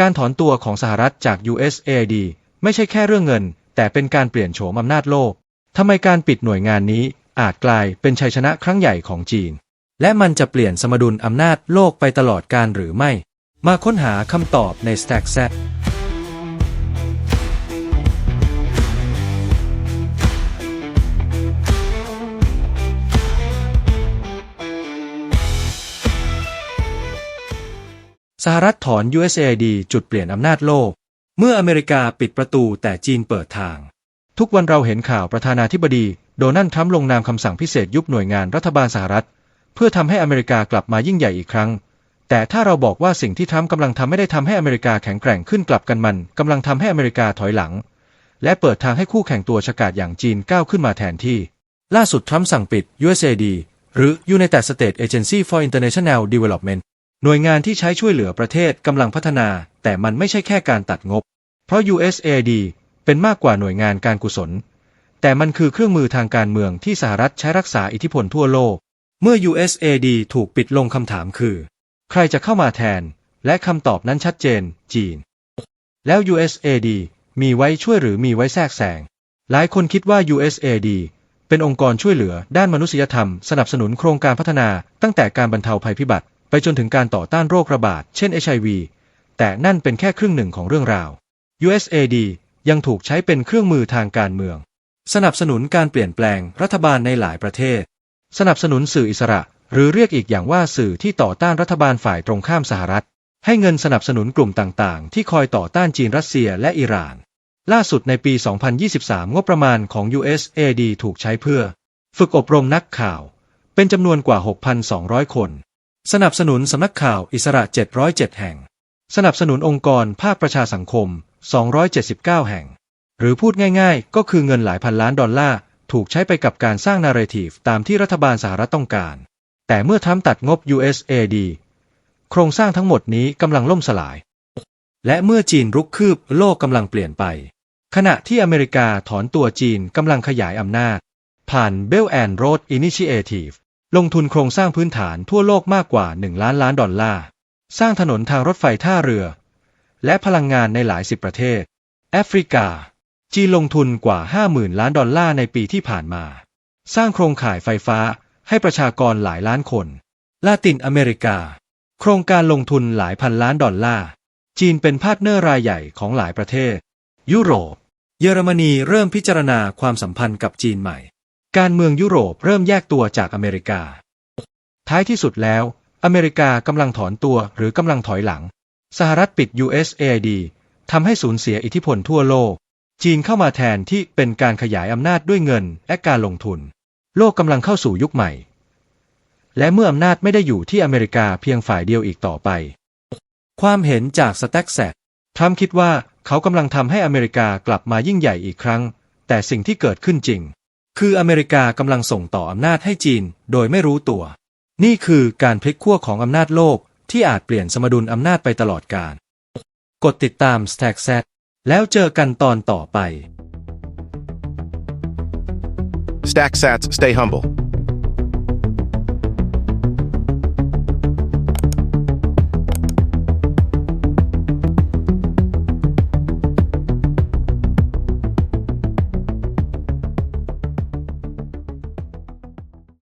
การถอนตัวของสหรัฐจาก USAID ไม่ใช่แค่เรื่องเงิน แต่เป็นการเปลี่ยนโฉมอำนาจโลก ทำไมการปิดหน่วยงานนี้อาจกลายเป็นชัยชนะครั้งใหญ่ของจีน และมันจะเปลี่ยนสมดุลอำนาจโลกไปตลอดการหรือไม่ มาค้นหาคำตอบใน Stack Z สหรัฐถอน USAID จุดเปลี่ยนอำนาจโลก เมื่ออเมริกาปิดประตูแต่จีนเปิดทาง ทุกวันเราเห็นข่าวประธานาธิบดี โดนัลด์ทรัมป์ลงนามคำสั่งพิเศษยุบหน่วยงานรัฐบาลสหรัฐ เพื่อทำให้อเมริกากลับมายิ่งใหญ่อีกครั้ง แต่ถ้าเราบอกว่าสิ่งที่ทรัมป์กำลังทำไม่ได้ทำให้อเมริกาแข็งแกร่งขึ้นกลับกันมันกำลังทำให้อเมริกาถอยหลัง และเปิดทางให้คู่แข่งตัวฉกาจอย่างจีนก้าวขึ้นมาแทนที่ ล่าสุดทรัมป์สั่งปิด USAID หรือ United States Agency for International Development หน่วยงานที่ใช้ช่วยเหลือประเทศกำลังพัฒนา แต่มันไม่ใช่แค่การตัดงบ เพราะ USAID เป็นมากกว่าหน่วยงานการกุศล แต่มันคือเครื่องมือทางการเมืองที่สหรัฐใช้รักษาอิทธิพลทั่วโลก เมื่อ USAID ถูกปิดลงคำถามคือ ใครจะเข้ามาแทน และคำตอบนั้นชัดเจน จีน แล้ว USAID มีไว้ช่วยหรือมีไว้แทรกแซงหลายคนคิดว่า USAID เป็นองค์กรช่วยเหลือด้านมนุษยธรรม สนับสนุนโครงการพัฒนาตั้งแต่การบรรเทาภัยพิบัติ ไปจนถึงการต่อต้านโรคระบาด เช่น HIV แต่นั่นเป็นแค่ครึ่งหนึ่งของเรื่องราว USAID ยังถูกใช้เป็นเครื่องมือทางการเมือง สนับสนุนการเปลี่ยนแปลงรัฐบาลในหลายประเทศ สนับสนุนสื่ออิสระ หรือเรียกอีกอย่างว่าสื่อที่ต่อต้านรัฐบาลฝ่ายตรงข้ามสหรัฐ ให้เงินสนับสนุนกลุ่มต่างๆ ที่คอยต่อต้านจีนรัสเซียและอิหร่าน ล่าสุดในปี 2023 งบประมาณของ USAID ถูกใช้เพื่อ ฝึกอบรมนักข่าว เป็นจำนวนกว่า 6,200 คน สนับสนุนสำนักข่าวอิสระ 707 แห่ง สนับสนุนองค์กรภาคประชาสังคม 279 แห่ง หรือพูดง่ายๆ ก็คือเงินหลายพันล้านดอลลาร์ ถูกใช้ไปกับการสร้างนาร์เรทีฟตามที่รัฐบาลสหรัฐต้องการ แต่เมื่อทรัมป์ตัดงบ USAID โครงสร้างทั้งหมดนี้กำลังล่มสลาย และเมื่อจีนรุกคืบโลกกำลังเปลี่ยนไป ขณะที่อเมริกาถอนตัวจีนกำลังขยายอำนาจ ผ่าน Belt and Road Initiative ลงทุนโครงสร้างพื้นฐานทั่วโลกมากกว่า 1 ล้านล้านดอลลาร์ สร้างถนนทางรถไฟท่าเรือ และพลังงานในหลายสิบประเทศ แอฟริกา จีนลงทุนกว่า 50,000 ล้านดอลลาร์ในปีที่ผ่านมา สร้างโครงข่ายไฟฟ้าให้ประชากรหลายล้านคน ลาตินอเมริกา โครงการลงทุนหลายพันล้านดอลลาร์ จีนเป็นพาร์ทเนอร์รายใหญ่ของหลายประเทศ ยุโรป เยอรมนีเริ่มพิจารณาความสัมพันธ์กับจีนใหม่ การเมืองยุโรปเริ่มแยกตัวจากอเมริกา ท้ายที่สุดแล้ว อเมริกากำลังถอนตัวหรือกำลังถอยหลัง สหรัฐปิด USAID ทำให้สูญเสียอิทธิพลทั่วโลก จีนเข้ามาแทนที่เป็นการขยายอำนาจด้วยเงินและการลงทุน โลกกำลังเข้าสู่ยุคใหม่ และเมื่ออำนาจไม่ได้อยู่ที่อเมริกาเพียงฝ่ายเดียวอีกต่อไป ความเห็นจากสแต็กแซดทรัมป์คิดว่าเขากำลังทำให้อเมริกากลับมายิ่งใหญ่อีกครั้ง แต่สิ่งที่เกิดขึ้นจริง คืออเมริกากำลังส่งต่ออำนาจให้จีนโดยไม่รู้ตัว นี่คือการพลิกขั้วของอำนาจโลกที่อาจเปลี่ยนสมดุลอำนาจไปตลอดกาลกดติดตาม Stack Z แล้วเจอกันตอนต่อไป Stack sats, stay humble.